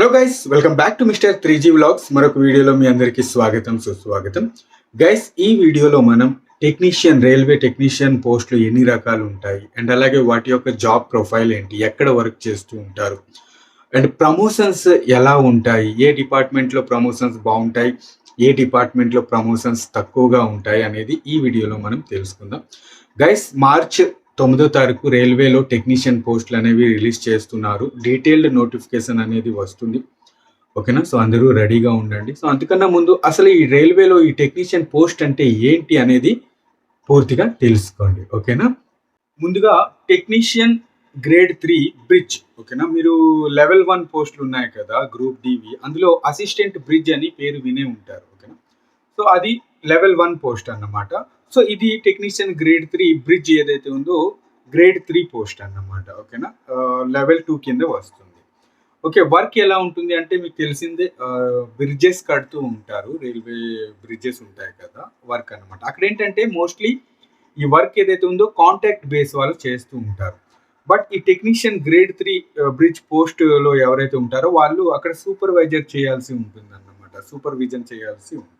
Hello guys welcome back to mister three G vlogs మరొక వీడియోలో మీ అందరికీ స్వాగతం సుస్వాగతం. గైస్ ఈ వీడియోలో మనం టెక్నీషియన్ రైల్వే టెక్నీషియన్ పోస్టులు ఎన్ని రకాలు ఉంటాయి? అండ్ అలాగే వాటి యొక్క జాబ్ ప్రొఫైల్ ఏంటి? ఎక్కడ వర్క్ చేస్తూ ఉంటారు? అండ్ ప్రమోషన్స్ ఎలా ఉంటాయి? ఏ డిపార్ట్మెంట్లో ప్రమోషన్స్ బాగుంటాయి? ఏ డిపార్ట్మెంట్లో ప్రమోషన్స్ తక్కువగా ఉంటాయి? అనేది ఈ వీడియోలో మనం తెలుసుకుందాం. గైస్ మార్చ్ తొమ్మిదో తారీఖు రైల్వేలో టెక్నీషియన్ పోస్టులు అనేవి రిలీజ్ చేస్తున్నారు. డీటెయిల్డ్ నోటిఫికేషన్ అనేది వస్తుంది. ఓకేనా? సో అందరూ రెడీగా ఉండండి. సో అంతకన్నా ముందు అసలు ఈ రైల్వేలో ఈ టెక్నీషియన్ పోస్ట్ అంటే ఏంటి అనేది పూర్తిగా తెలుసుకోండి. ఓకేనా? ముందుగా టెక్నీషియన్ గ్రేడ్ త్రీ బ్రిడ్జ్. ఓకేనా? మీరు లెవెల్ వన్ పోస్టులు ఉన్నాయి కదా గ్రూప్ డివి. అందులో అసిస్టెంట్ బ్రిడ్జ్ అని పేరు వినే ఉంటారు. ఓకేనా? సో అది లెవెల్ వన్ పోస్ట్ అన్నమాట. సో ఇది టెక్నీషియన్ గ్రేడ్ త్రీ బ్రిడ్జ్ ఏదైతే ఉందో గ్రేడ్ త్రీ పోస్ట్ అన్నమాట. ఓకేనా? లెవెల్ టూ కింద వస్తుంది. ఓకే వర్క్ ఎలా ఉంటుంది అంటే మీకు తెలిసిందే బ్రిడ్జెస్ కడుతూ ఉంటారు. రైల్వే బ్రిడ్జెస్ ఉంటాయి కదా వర్క్ అన్నమాట. అక్కడ ఏంటంటే మోస్ట్లీ ఈ వర్క్ ఏదైతే ఉందో కాంటాక్ట్ బేస్ వాళ్ళు చేస్తూ ఉంటారు. బట్ ఈ టెక్నీషియన్ గ్రేడ్ త్రీ బ్రిడ్జ్ పోస్ట్లో ఎవరైతే ఉంటారో వాళ్ళు అక్కడ సూపర్వైజర్ చేయాల్సి ఉంటుంది అన్నమాట సూపర్విజన్ చేయాల్సి ఉంటుంది.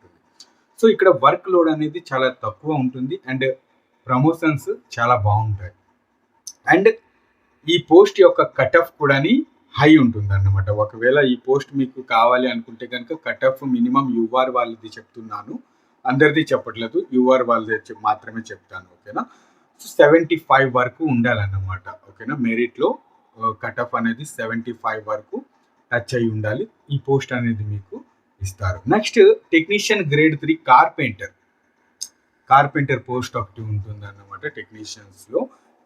సో ఇక్కడ వర్క్ లోడ్ అనేది చాలా తక్కువ ఉంటుంది అండ్ ప్రమోషన్స్ చాలా బాగుంటాయి. అండ్ ఈ పోస్ట్ యొక్క కట్ ఆఫ్ కూడా హై ఉంటుంది అన్నమాట ఒకవేళ ఈ పోస్ట్ మీకు కావాలి అనుకుంటే కనుక కట్ ఆఫ్ మినిమం యూఆర్ వాళ్ళది చెప్తున్నాను. అందరిది చెప్పట్లేదు. యూఆర్ వాళ్ళది మాత్రమే చెప్తాను ఓకేనా? సో సెవెంటీ ఫైవ్ వరకు ఉండాలన్నమాట ఓకేనా? మెరిట్లో కట్ ఆఫ్ అనేది సెవెంటీ ఫైవ్ వరకు టచ్ అయి ఉండాలి. ఈ పోస్ట్ అనేది మీకు ఇస్తారు. Next technician grade three carpenter carpenter post ఒకటి ఉంటుంది అన్నమాట టెక్నీషియన్స్లో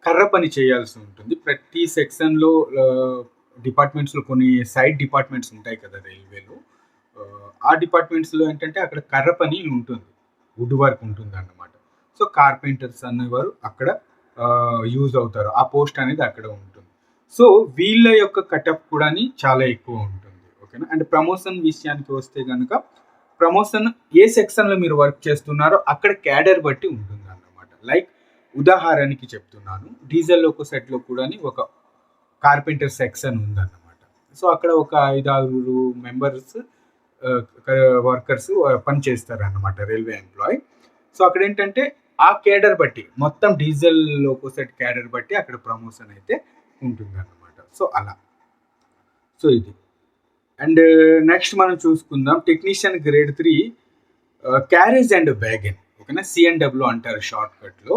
కర్ర పని చేయాల్సి ఉంటుంది. ప్రతి సెక్షన్లో డిపార్ట్మెంట్స్లో కొన్ని సైడ్ డిపార్ట్మెంట్స్ ఉంటాయి కదా రైల్వేలో ఆ, డిపార్ట్మెంట్స్లో ఏంటంటే అక్కడ కర్ర పని ఉంటుంది. వుడ్ వర్క్ ఉంటుంది అన్నమాట సో కార్పెంటర్స్ అనేవారు అక్కడ యూజ్ అవుతారు. ఆ పోస్ట్ అనేది అక్కడ ఉంటుంది. సో వీళ్ళ యొక్క కటప్ కూడా చాలా ఎక్కువ ఉంటుంది. ఓకేనా? అండ్ ప్రమోషన్ విషయానికి వస్తే కనుక ప్రమోషన్ ఏ సెక్షన్లో మీరు వర్క్ చేస్తున్నారో అక్కడ క్యాడర్ బట్టి ఉంటుంది అన్నమాట లైక్ ఉదాహరణకి చెప్తున్నాను డీజిల్ ఒక సెట్లో కూడా ఒక కార్పెంటర్ సెక్షన్ ఉందన్నమాట. సో అక్కడ ఒక ఐదు మెంబర్స్ వర్కర్స్ పని అన్నమాట రైల్వే ఎంప్లాయీ. సో అక్కడ ఏంటంటే ఆ కేడర్ బట్టి మొత్తం డీజిల్ లోకోసెట్ క్యాడర్ కేడర్ బట్టి అక్కడ ప్రమోషన్ అయితే ఉంటుంది అన్నమాట సో అలా. సో ఇది. అండ్ నెక్స్ట్ మనం చూసుకుందాం technician grade three carriage and wagon ఓకేనా? సిఎన్డబ్ల్యూ అంటారు షార్ట్ కట్లో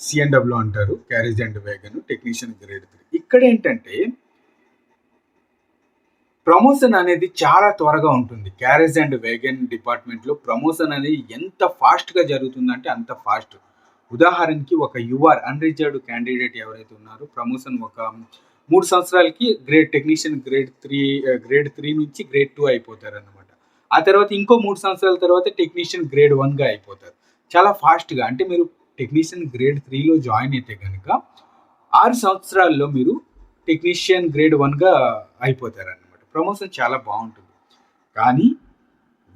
సిఎన్డబ్ల్యూ అంటారు carriage and wagon technician grade three ఇక్కడ ఏంటంటే ప్రమోషన్ అనేది చాలా త్వరగా ఉంటుంది. క్యారేజ్ అండ్ వేగన్ డిపార్ట్మెంట్లో ప్రమోషన్ అనేది ఎంత ఫాస్ట్గా జరుగుతుందంటే అంత ఫాస్ట్ ఉదాహరణకి ఒక యువర్ అన్రిజర్వ్డ్ క్యాండిడేట్ ఎవరైతే ఉన్నారో ప్రమోషన్ ఒక మూడు సంవత్సరాలకి grade technician grade three grade three నుంచి గ్రేడ్ టూ అయిపోతారు అనమాట ఆ తర్వాత ఇంకో మూడు సంవత్సరాల తర్వాత టెక్నీషియన్ గ్రేడ్ వన్గా అయిపోతారు. చాలా ఫాస్ట్గా అంటే మీరు టెక్నీషియన్ గ్రేడ్ త్రీలో జాయిన్ అయితే కనుక ఆరు సంవత్సరాల్లో మీరు టెక్నీషియన్ గ్రేడ్ వన్గా అయిపోతారు అనమాట ప్రమోషన్ చాలా బాగుంటుంది. కానీ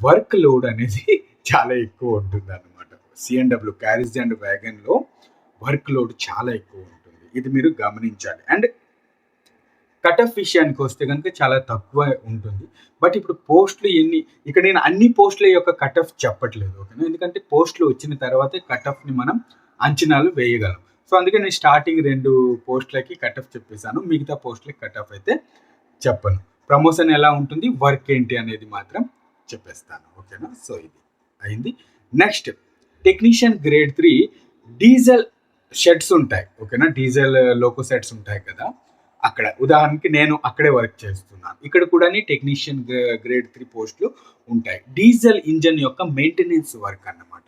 వర్క్ లోడ్ అనేది చాలా ఎక్కువ ఉంటుంది అనమాట సిఎన్డబ్ల్యూ క్యారేజ్ అండ్ వ్యాగన్లో వర్క్ లోడ్ చాలా ఎక్కువ ఉంటుంది. ఇది మీరు గమనించాలి. అండ్ కట్ ఆఫ్ విషయానికి వస్తే కనుక చాలా తక్కువ ఉంటుంది. బట్ ఇప్పుడు పోస్టులు ఎన్ని ఇక్కడ నేను అన్ని పోస్టుల యొక్క కట్ ఆఫ్ చెప్పట్లేదు ఓకేనా? ఎందుకంటే పోస్టులు వచ్చిన తర్వాతే కట్ ఆఫ్ని మనం అంచనాలు వేయగలం. సో అందుకే నేను స్టార్టింగ్ రెండు పోస్టులకి కట్ ఆఫ్ చెప్పేశాను. మిగతా పోస్టులకి కట్ ఆఫ్ అయితే చెప్పను. ప్రమోషన్ ఎలా ఉంటుంది వర్క్ ఏంటి అనేది మాత్రం చెప్పేస్తాను ఓకేనా? సో ఇది అయింది. Next technician grade three diesel sheds ఉంటాయి ఓకేనా? డీజిల్ లోకో సెట్స్ ఉంటాయి కదా. అక్కడ. ఉదాహరణకి నేను అక్కడే వర్క్ చేస్తున్నాను. ఇక్కడ కూడా టెక్నీషియన్ గ్రేడ్ త్రీ పోస్టులు ఉంటాయి. డీజిల్ ఇంజన్ యొక్క మెయింటెనెన్స్ వర్క్ అన్నమాట.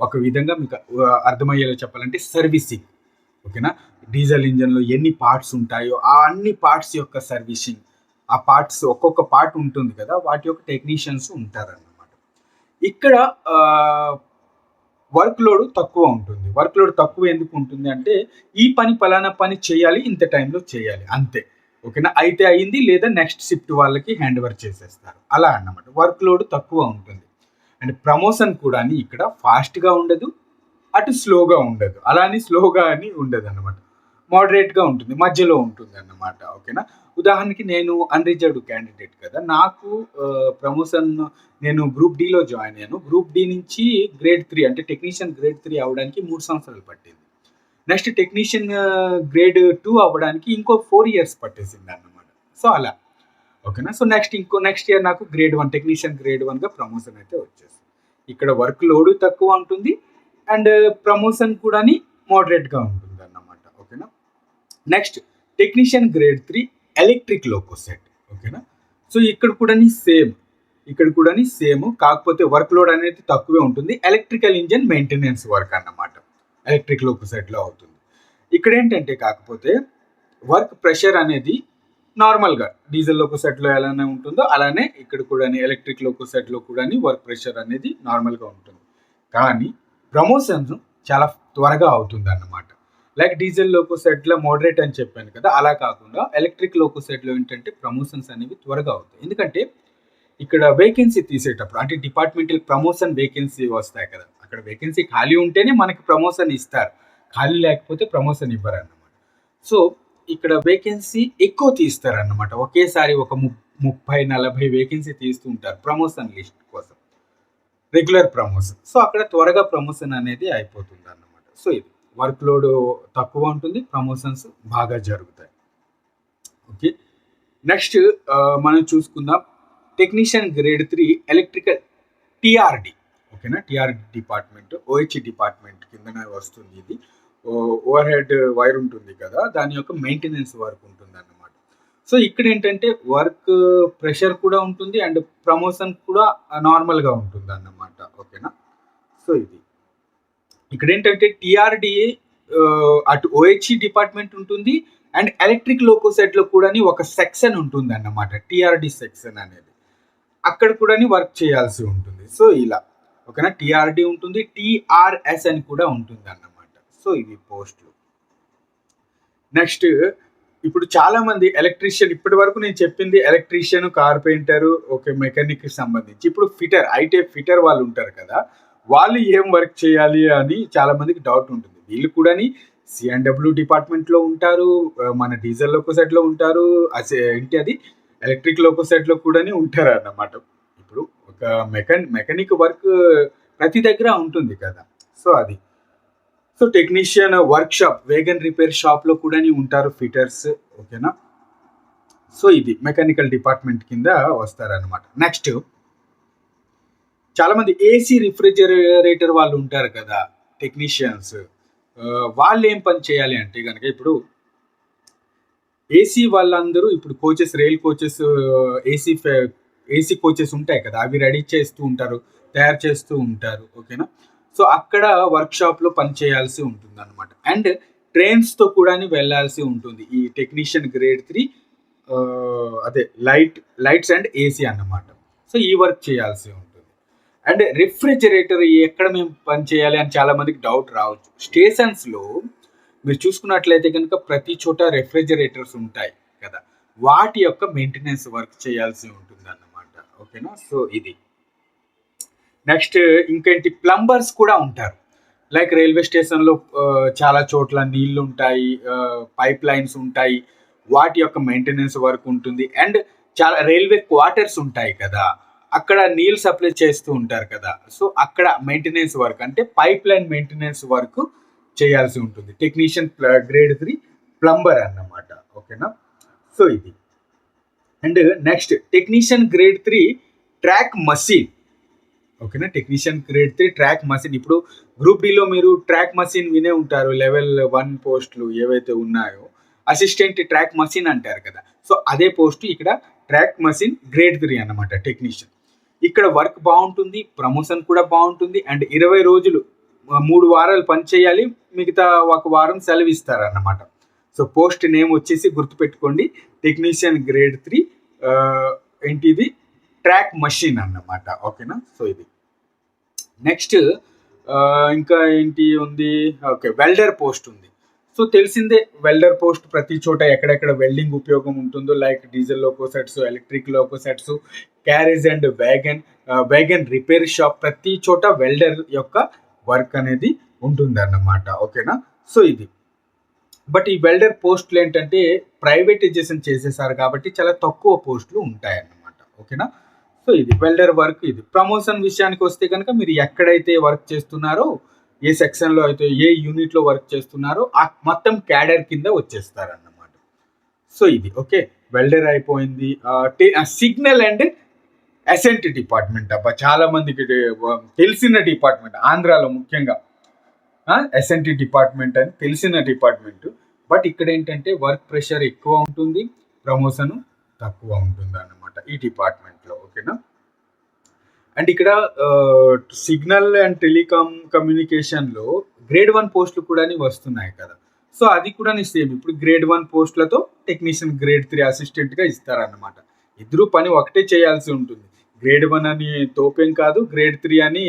ఒక విధంగా మీకు అర్థమయ్యేలా చెప్పాలంటే సర్వీసింగ్ ఓకేనా? డీజిల్ ఇంజన్లో ఎన్ని పార్ట్స్ ఉంటాయో ఆ అన్ని పార్ట్స్ యొక్క సర్వీసింగ్ ఆ పార్ట్స్ ఒక్కొక్క పార్ట్ ఉంటుంది కదా వాటి యొక్క టెక్నీషియన్స్ ఉంటారన్నమాట. ఇక్కడ వర్క్ లోడ్ తక్కువ ఉంటుంది. వర్క్ లోడ్ తక్కువ ఎందుకు ఉంటుంది అంటే ఈ పని పలానా పని చేయాలి ఇంత టైంలో చేయాలి అంతే. ఓకేనా? అయితే అయింది లేదా నెక్స్ట్ షిఫ్ట్ వాళ్ళకి హ్యాండ్ ఓవర్ చేసేస్తారు. అలా అన్నమాట. వర్క్ లోడ్ తక్కువ ఉంటుంది. అండ్ ప్రమోషన్ కూడా ఇక్కడ ఫాస్ట్గా ఉండదు అటు స్లోగా ఉండదు. అలా అని స్లోగా అని ఉండదు అనమాట మోడరేట్గా ఉంటుంది మధ్యలో ఉంటుంది అన్నమాట ఓకేనా ఉదాహరణకి నేను అన్రిజర్వ్డ్ క్యాండిడేట్ కదా నాకు ప్రమోషన్ నేను గ్రూప్ డిలో జాయిన్ అయ్యాను. గ్రూప్ డి నుంచి గ్రేడ్ త్రీ అంటే టెక్నీషియన్ గ్రేడ్ త్రీ అవ్వడానికి మూడు సంవత్సరాలు పట్టింది. నెక్స్ట్ టెక్నీషియన్ గ్రేడ్ టూ అవ్వడానికి ఇంకో ఫోర్ ఇయర్స్ పట్టేసింది అన్నమాట. సో అలా ఓకేనా సో నెక్స్ట్ ఇంకో నెక్స్ట్ ఇయర్ నాకు గ్రేడ్ వన్ టెక్నీషియన్ గ్రేడ్ వన్గా ప్రమోషన్ అయితే వచ్చేసింది. ఇక్కడ వర్క్ లోడ్ తక్కువ ఉంటుంది అండ్ ప్రమోషన్ కూడా మోడరేట్గా ఉంటుంది. Next technician grade three electric loco shed ఓకేనా? సో ఇక్కడ కూడా సేమ్ ఇక్కడ కూడా సేమ్ కాకపోతే వర్క్ లోడ్ అనేది తక్కువే ఉంటుంది. ఎలక్ట్రికల్ ఇంజన్ మెయింటెనెన్స్ వర్క్ అన్నమాట. ఎలక్ట్రిక్ లోకో సెట్లో అవుతుంది. ఇక్కడ ఏంటంటే కాకపోతే వర్క్ ప్రెషర్ అనేది నార్మల్గా డీజిల్ లోకో సెట్లో ఎలానే ఉంటుందో అలానే ఇక్కడ కూడా ఎలక్ట్రిక్ లోకో సెట్లో కూడా వర్క్ ప్రెషర్ అనేది నార్మల్గా ఉంటుంది. కానీ ప్రమోషన్స్ చాలా త్వరగా అవుతుంది అన్నమాట లైక్ డీజిల్ లోకో సెట్లో మోడరేట్ అని చెప్పాను కదా అలా కాకుండా ఎలక్ట్రిక్ లోకో సెట్లో ఏంటంటే ప్రమోషన్స్ అనేవి త్వరగా అవుతాయి. ఎందుకంటే ఇక్కడ వేకెన్సీ తీసేటప్పుడు అంటే డిపార్ట్మెంటల్ ప్రమోషన్ వేకెన్సీ వస్తాయి కదా అక్కడ వేకెన్సీ ఖాళీ ఉంటేనే మనకి ప్రమోషన్ ఇస్తారు. ఖాళీ లేకపోతే ప్రమోషన్ ఇవ్వరు అన్నమాట సో ఇక్కడ వేకెన్సీ ఎక్కువ తీస్తారు అన్నమాట ఒకేసారి ఒక ము ముప్పై నలభై వేకెన్సీ తీస్తూ ఉంటారు ప్రమోషన్ లిస్ట్ కోసం. రెగ్యులర్ ప్రమోషన్ సో అక్కడ త్వరగా ప్రమోషన్ అనేది అయిపోతుంది అన్నమాట సో ఇది. వర్క్ లోడ్ తక్కువ ఉంటుంది ప్రమోషన్స్ బాగా జరుగుతాయి. ఓకే. నెక్స్ట్ మనం చూసుకుందాం. Technician grade three electrical TRD. ఓకేనా? టిఆర్డి డిపార్ట్మెంట్ ఓహెచ్ డిపార్ట్మెంట్ కింద వస్తుంది ఇది. ఓవర్ హెడ్ వైర్ ఉంటుంది కదా దాని యొక్క మెయింటెనెన్స్ వర్క్ ఉంటుంది అన్నమాట సో ఇక్కడ ఏంటంటే వర్క్ ప్రెషర్ కూడా ఉంటుంది అండ్ ప్రమోషన్ కూడా నార్మల్గా ఉంటుంది అన్నమాట ఓకేనా? సో ఇది. ఇక్కడ ఏంటంటే టిఆర్డిఏ అటు ఓహెచ్ఈ డిపార్ట్మెంట్ ఉంటుంది అండ్ ఎలక్ట్రిక్ లోకోసెట్లో కూడా ఒక సెక్షన్ ఉంటుంది అన్నమాట టిఆర్డి సెక్షన్ అనేది. అక్కడ కూడా వర్క్ చేయాల్సి ఉంటుంది. సో ఇలా. ఓకేనా? టిఆర్డి ఉంటుంది టిఆర్ఎస్ అని కూడా ఉంటుంది అన్నమాట సో ఇవి పోస్టులు. నెక్స్ట్ ఇప్పుడు చాలా మంది ఎలక్ట్రీషియన్ ఇప్పటి వరకు నేను చెప్పింది ఎలక్ట్రీషియన్ కార్పెంటర్ ఓకే మెకానిక్ సంబంధించి. ఇప్పుడు ఫిటర్ ఐటీ ఫిటర్ వాళ్ళు ఉంటారు కదా వాళ్ళు ఏం వర్క్ చేయాలి అని చాలా మందికి డౌట్ ఉంటుంది. వీళ్ళు కూడా సిఎన్డబ్ల్యూ డిపార్ట్మెంట్లో ఉంటారు మన డీజిల్ లోకో సెట్లో ఉంటారు ఏంటి అది? ఎలక్ట్రిక్ లోకో సెట్లో కూడా ఉంటారు అన్నమాట ఇప్పుడు ఒక మెకాన్ మెకానిక్ వర్క్ ప్రతి దగ్గర ఉంటుంది కదా. సో అది. So technician workshop wagon repair షాప్లో కూడా ఉంటారు ఫిటర్స్ ఓకేనా? సో ఇది మెకానికల్ డిపార్ట్మెంట్ కింద వస్తారనమాట నెక్స్ట్ చాలామంది ఏసీ రిఫ్రిజరేటర్ వాళ్ళు ఉంటారు కదా టెక్నీషియన్స్ వాళ్ళు ఏం పని చేయాలి అంటే కనుక ఇప్పుడు ఏసీ వాళ్ళందరూ ఇప్పుడు coaches rail coaches AC AC coaches ఉంటాయి కదా అవి రెడీ చేస్తూ ఉంటారు తయారు చేస్తూ ఉంటారు ఓకేనా సో అక్కడ వర్క్షాప్లో పని చేయాల్సి ఉంటుంది అనమాట అండ్ ట్రైన్స్తో కూడా వెళ్ళాల్సి ఉంటుంది. ఈ టెక్నీషియన్ గ్రేడ్ త్రీ అదే లైట్ లైట్స్ అండ్ ఏసీ అన్నమాట. సో ఈ వర్క్ చేయాల్సి ఉంటుంది. అండ్ రిఫ్రిజిరేటర్ ఎక్కడ మేము పని చేయాలి అని చాలా మందికి డౌట్ రావచ్చు. స్టేషన్స్లో మీరు చూసుకున్నట్లయితే కనుక ప్రతి చోట రెఫ్రిజిరేటర్స్ ఉంటాయి కదా. వాటి యొక్క మెయింటెనెన్స్ వర్క్ చేయాల్సి ఉంటుంది అన్నమాట ఓకేనా సో ఇది. నెక్స్ట్ ఇంకేంటి? ప్లంబర్స్ కూడా ఉంటారు. లైక్ రైల్వే స్టేషన్లో చాలా చోట్ల నీళ్ళు ఉంటాయి uh, పైప్ లైన్స్ ఉంటాయి. వాటి యొక్క మెయింటెనెన్స్ వర్క్ ఉంటుంది. అండ్ చాలా రైల్వే క్వార్టర్స్ ఉంటాయి కదా. అక్కడ నీళ్ళు సప్లై చేస్తూ ఉంటారు కదా. సో అక్కడ మెయింటెనెన్స్ వర్క్ అంటే పైప్ లైన్ మెయింటెనెన్స్ వర్క్ చేయాల్సి ఉంటుంది. టెక్నీషియన్ గ్రేడ్ త్రీ ప్లంబర్ అన్నమాట. ఓకేనా? సో ఇది. And next technician grade three track machine ఓకేనా? Technician grade three track machine ఇప్పుడు గ్రూప్ డిలో మీరు ట్రాక్ మసీన్ వినే ఉంటారు. లెవెల్ వన్ పోస్టులు ఏవైతే ఉన్నాయో అసిస్టెంట్ ట్రాక్ మసీన్ అంటారు కదా. సో అదే పోస్ట్ ఇక్కడ ట్రాక్ మసీన్ గ్రేడ్ త్రీ అన్నమాట టెక్నీషియన్ ఇక్కడ వర్క్ బాగుంటుంది ప్రమోషన్ కూడా బాగుంటుంది అండ్ ఇరవై రోజులు మూడు వారాలు పని చేయాలి మిగతా ఒక వారం సెలవు ఇస్తారు అన్నమాట సో పోస్ట్ నేమ్ వచ్చేసి గుర్తుపెట్టుకోండి టెక్నీషియన్ గ్రేడ్ త్రీ ఏంటిది? ట్రాక్ మషిన్ అన్నమాట ఓకేనా? సో ఇది. నెక్స్ట్ ఇంకా ఏంటి ఉంది? ఓకే వెల్డర్ పోస్ట్ ఉంది. సో తెలిసిందే వెల్డర్ పోస్ట్ ప్రతి చోట ఎక్కడెక్కడ వెల్డింగ్ ఉపయోగం ఉంటుందో like diesel loco sheds electric loco sheds carriage and wagon wagon repair shop ప్రతి చోట వెల్డర్ యొక్క వర్క్ అనేది ఉంటుంది అన్నమాట ఓకేనా సో ఇది. బట్ ఈ వెల్డర్ పోస్టులు ఏంటంటే ప్రైవేటైజేషన్ చేసేసారు కాబట్టి చాలా తక్కువ పోస్టులు ఉంటాయన్నమాట. ఓకేనా సో ఇది. వెల్డర్ వర్క్ ఇది. ప్రమోషన్ విషయానికి వస్తే కనుక మీరు ఎక్కడైతే వర్క్ చేస్తున్నారో ఏ సెక్షన్లో అయితే ఏ యూనిట్లో వర్క్ చేస్తున్నారో ఆ మొత్తం క్యాడర్ కింద వచ్చేస్తారన్నమాట. సో ఇది ఓకే? వెల్డర్ అయిపోయింది. సిగ్నల్ అండ్ అసెంట్ డిపార్ట్మెంట్ అబ్బా చాలా మందికి తెలిసిన డిపార్ట్మెంట్ ఆంధ్రాలో ముఖ్యంగా. అసెంట్ డిపార్ట్మెంట్ అని తెలిసిన డిపార్ట్మెంట్. బట్ ఇక్కడ ఏంటంటే వర్క్ ప్రెషర్ ఎక్కువ ఉంటుంది ప్రమోషన్ తక్కువ ఉంటుంది అన్నమాట ఈ డిపార్ట్మెంట్లో ఓకేనా? అండ్ ఇక్కడ సిగ్నల్ అండ్ టెలికాం కమ్యూనికేషన్లో గ్రేడ్ వన్ పోస్టులు కూడా వస్తున్నాయి కదా. సో అది కూడా సేమ్. ఇప్పుడు గ్రేడ్ వన్ పోస్టులతో టెక్నీషియన్ గ్రేడ్ త్రీ అసిస్టెంట్గా ఇస్తారన్నమాట. ఇద్దరు పని ఒకటే చేయాల్సి ఉంటుంది. గ్రేడ్ వన్ అని తోపేం కాదు గ్రేడ్ త్రీ అని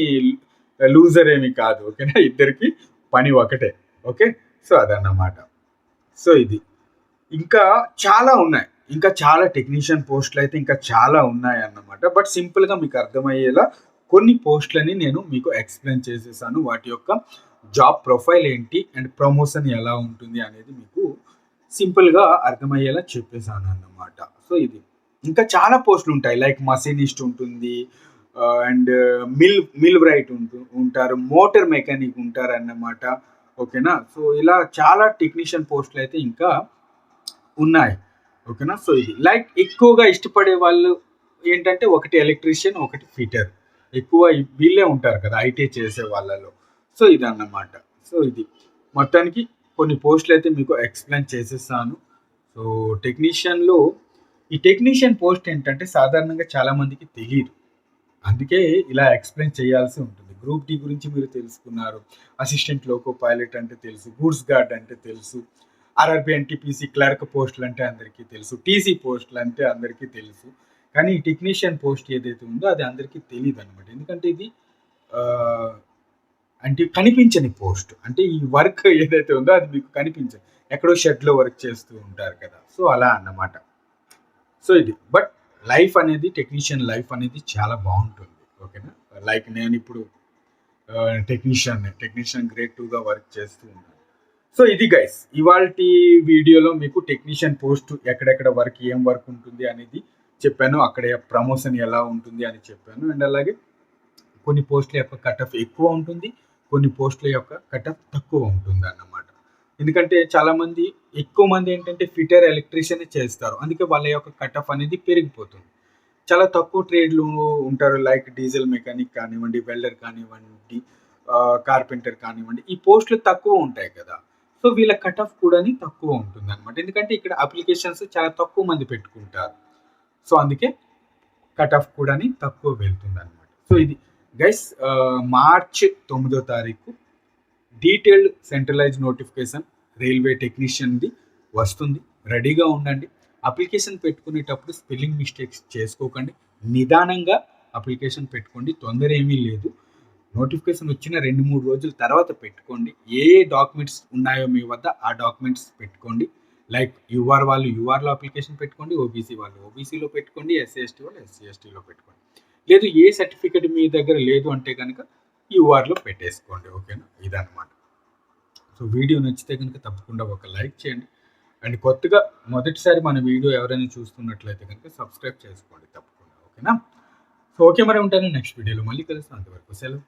లూజర్ ఏమి కాదు ఓకేనా? ఇద్దరికి పని ఒకటే ఓకే? సో అదన్నమాట. సో ఇది. ఇంకా చాలా ఉన్నాయి. ఇంకా చాలా టెక్నీషియన్ పోస్టులు అయితే ఇంకా చాలా ఉన్నాయి అన్నమాట బట్ సింపుల్గా మీకు అర్థమయ్యేలా కొన్ని పోస్టులని నేను మీకు ఎక్స్ప్లెయిన్ చేసేసాను. వాటి యొక్క జాబ్ ప్రొఫైల్ ఏంటి అండ్ ప్రమోషన్ ఎలా ఉంటుంది అనేది మీకు సింపుల్గా అర్థమయ్యేలా చెప్పేసాను అన్నమాట సో ఇది. ఇంకా చాలా పోస్టులు ఉంటాయి. లైక్ మసీనిస్ట్ ఉంటుంది అండ్ మిల్ మిల్ రైట్ ఉంటు ఉంటారు మోటార్ మెకానిక్ ఉంటారు అన్నమాట ఓకేనా సో ఇలా చాలా టెక్నీషియన్ పోస్టులు అయితే ఇంకా ఉన్నాయి. ఓకేనా? సో ఇది లైక్ ఎక్కువగా ఇష్టపడే వాళ్ళు ఏంటంటే ఒకటి ఎలక్ట్రీషియన్ ఒకటి ఫిటర్ ఎక్కువ వీళ్ళే ఉంటారు కదా ఐటీ చేసే వాళ్ళలో. సో ఇది అన్నమాట సో ఇది. మొత్తానికి కొన్ని పోస్టులు అయితే మీకు ఎక్స్ప్లెయిన్ చేసేసాను సో టెక్నీషియన్లో ఈ టెక్నీషియన్ పోస్ట్ ఏంటంటే సాధారణంగా చాలామందికి తెలియదు అందుకే ఇలా ఎక్స్ప్లెయిన్ చేయాల్సి ఉంటుంది. గ్రూప్ డి గురించి మీరు తెలుసుకున్నారు. అసిస్టెంట్ లోకో పైలట్ అంటే తెలుసు. గూడ్స్ గార్డ్ అంటే తెలుసు. ఆర్ఆర్బి ఎన్టీపీసీ క్లర్క్ పోస్టులు అంటే అందరికీ తెలుసు టీసీ పోస్టులు అంటే అందరికీ తెలుసు. కానీ ఈ టెక్నీషియన్ పోస్ట్ ఏదైతే ఉందో అది అందరికీ తెలియదు అనమాట ఎందుకంటే ఇది అంటే కనిపించని పోస్ట్ అంటే ఈ వర్క్ ఏదైతే ఉందో అది మీకు కనిపించదు ఎక్కడో షెడ్లో వర్క్ చేస్తూ ఉంటారు కదా. సో అలా అన్నమాట. సో ఇది. బట్ లైఫ్ అనేది టెక్నీషియన్ లైఫ్ అనేది చాలా బాగుంటుంది. ఓకేనా? లైక్ నేను ఇప్పుడు టెక్నీషియన్ టెక్నీషియన్ గ్రేడ్ టూగా వర్క్ చేస్తూ ఉన్నాను సో ఇది గైస్ ఇవాళ వీడియోలో మీకు టెక్నీషియన్ పోస్ట్ ఎక్కడెక్కడ వర్క్ ఏం వర్క్ ఉంటుంది అనేది చెప్పాను. అక్కడ ప్రమోషన్ ఎలా ఉంటుంది అని చెప్పాను. అండ్ అలాగే కొన్ని పోస్టుల యొక్క కట్ ఆఫ్ ఎక్కువ ఉంటుంది కొన్ని పోస్టుల యొక్క కట్ ఆఫ్ తక్కువ ఉంటుంది అన్నమాట. ఎందుకంటే చాలామంది ఎక్కువ మంది ఏంటంటే ఫిటర్ ఎలక్ట్రీషియన్ చేస్తారు. అందుకే వాళ్ళ యొక్క కట్ ఆఫ్ అనేది పెరిగిపోతుంది. చాలా తక్కువ ట్రేడ్లు ఉంటారు లైక్ డీజిల్ మెకానిక్ కానివ్వండి వెల్డర్ కానివ్వండి కార్పెంటర్ కానివ్వండి ఈ పోస్టులు తక్కువ ఉంటాయి కదా. సో వీళ్ళ కట్ ఆఫ్ కూడా తక్కువ ఉంటుంది అనమాట ఎందుకంటే ఇక్కడ అప్లికేషన్స్ చాలా తక్కువ మంది పెట్టుకుంటారు. సో అందుకే కట్ ఆఫ్ కూడా తక్కువ వెళ్తుంది అనమాట సో ఇది గైస్ మార్చ్ తొమ్మిదో తారీఖు డీటెయిల్డ్ సెంట్రలైజ్ నోటిఫికేషన్ రైల్వే టెక్నీషియన్ది వస్తుంది. రెడీగా ఉండండి. అప్లికేషన్ పెట్టుకునేటప్పుడు స్పెల్లింగ్ మిస్టేక్స్ చేసుకోకండి. నిదానంగా అప్లికేషన్ పెట్టుకోండి. తొందర ఏమీ లేదు. నోటిఫికేషన్ వచ్చిన రెండు మూడు రోజుల తర్వాత పెట్టుకోండి. ఏ ఏ డాక్యుమెంట్స్ ఉన్నాయో మీ వద్ద ఆ డాక్యుమెంట్స్ పెట్టుకోండి. లైక్ యూఆర్ వాళ్ళు యూఆర్లో అప్లికేషన్ పెట్టుకోండి ఓబీసీ వాళ్ళు ఓబీసీలో పెట్టుకోండి ఎస్సీ ఎస్టీ వాళ్ళు ఎస్సీ ఎస్టీలో పెట్టుకోండి. లేదు ఏ సర్టిఫికేట్ మీ దగ్గర లేదు అంటే కనుక యూఆర్లో పెట్టేసుకోండి. ఓకేనా? ఇదన్నమాట. సో వీడియో నచ్చితే కనుక తప్పకుండా ఒక లైక్ చేయండి. అండ్ కొత్తగా మొదటిసారి మన వీడియో ఎవరైనా చూస్తున్నట్లయితే కనుక సబ్స్క్రైబ్ చేసుకోండి తప్పకుండా. ఓకేనా? సో ఓకే మరి ఉంటాను. నెక్స్ట్ వీడియోలో మళ్ళీ కలుస్తాను అంతవరకు సెలవు.